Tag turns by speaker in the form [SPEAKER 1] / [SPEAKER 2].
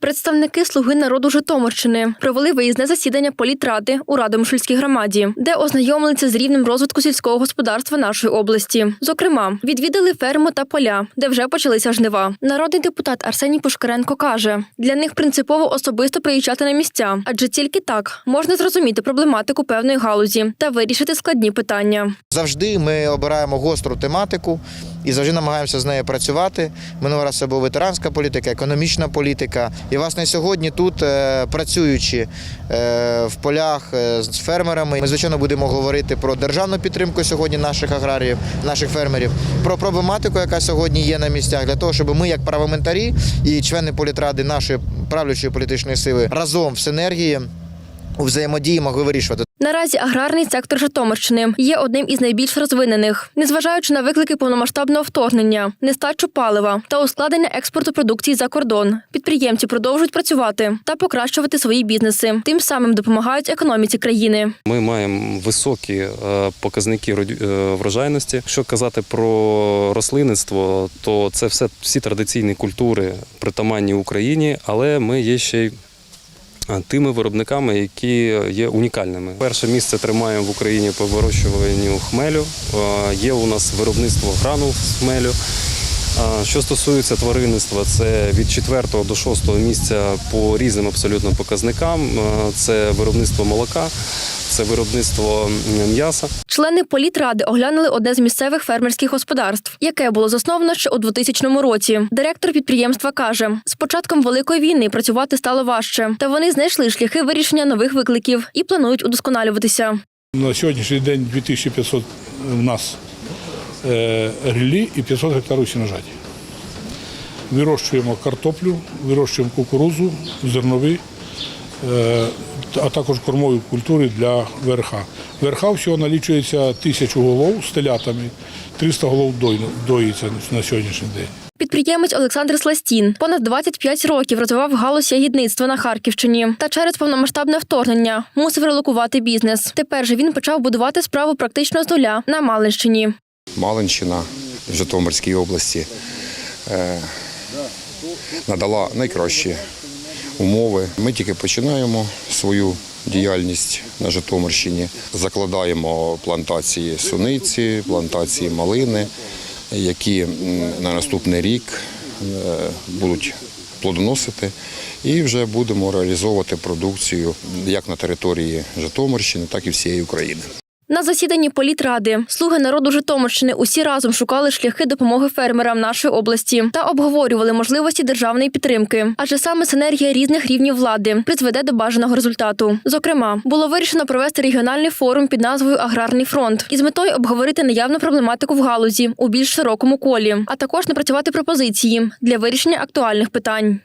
[SPEAKER 1] Представники Слуги народу Житомирщини провели виїзне засідання політради у Радомишльській громаді, де ознайомилися з рівнем розвитку сільського господарства нашої області. Зокрема, відвідали ферму та поля, де вже почалися жнива. Народний депутат Арсеній Пушкаренко каже: для них принципово особисто приїжджати на місця, адже тільки так можна зрозуміти проблематику певної галузі та вирішити складні питання.
[SPEAKER 2] Завжди ми обираємо гостру тематику і завжди намагаємося з нею працювати. Минулого раз це була ветеранська політика, економічна політика. І власне сьогодні тут, е, працюючи е, в полях е, з фермерами, ми звичайно будемо говорити про державну підтримку сьогодні наших аграріїв, наших фермерів, про проблематику, яка сьогодні є на місцях, для того, щоб ми, як парламентарі і члени політради нашої правлячої політичної сили, разом в синергії у взаємодії могли вирішувати.
[SPEAKER 1] Наразі аграрний сектор Житомирщини є одним із найбільш розвинених, незважаючи на виклики повномасштабного вторгнення, нестачу палива та ускладнення експорту продукції за кордон. Підприємці продовжують працювати та покращувати свої бізнеси, тим самим допомагають економіці країни.
[SPEAKER 3] Ми маємо високі е, показники е, врожайності. Якщо казати про рослинництво, то це все всі традиційні культури притаманні Україні, але ми є ще й тими виробниками, які є унікальними. Перше місце тримаємо в Україні по вирощуванню хмелю. Е, Є у нас виробництво гранул з хмелю. Що стосується тваринництва, це від 4 до 6 місця по різним абсолютно показникам. Це виробництво молока, це виробництво м'яса.
[SPEAKER 1] Члени політради оглянули одне з місцевих фермерських господарств, яке було засновано ще у 2000 році. Директор підприємства каже: з початком великої війни працювати стало важче, та вони знайшли шляхи вирішення нових викликів і планують удосконалюватися.
[SPEAKER 4] На сьогоднішній день 2500 у нас е, і 500 гектарів сіножаті. Вирощуємо картоплю, вирощуємо кукурузу, зернові, е, а також кормові культури для ВРХ. ВРХ всього налічується тисячу голов з телятами, 300 голов доїться на сьогоднішній день.
[SPEAKER 1] Підприємець Олександр Сластін понад 25 років розвивав галузь ягідництва на Харківщині та через повномасштабне вторгнення мусив релокувати бізнес. Тепер же він почав будувати справу практично з нуля на Малинщині.
[SPEAKER 5] Малинщина в Житомирській області е, надала найкращі умови. Ми тільки починаємо свою діяльність на Житомирщині. Закладаємо плантації суниці, плантації малини, які на наступний рік е, будуть плодоносити. І вже будемо реалізовувати продукцію як на території Житомирщини, так і всієї України.
[SPEAKER 1] На засіданні політради слуги народу Житомирщини усі разом шукали шляхи допомоги фермерам нашої області та обговорювали можливості державної підтримки. Адже саме синергія різних рівнів влади призведе до бажаного результату. Зокрема, було вирішено провести регіональний форум під назвою Аграрний фронт із метою обговорити наявну проблематику в галузі у більш широкому колі, а також напрацювати пропозиції для вирішення актуальних питань.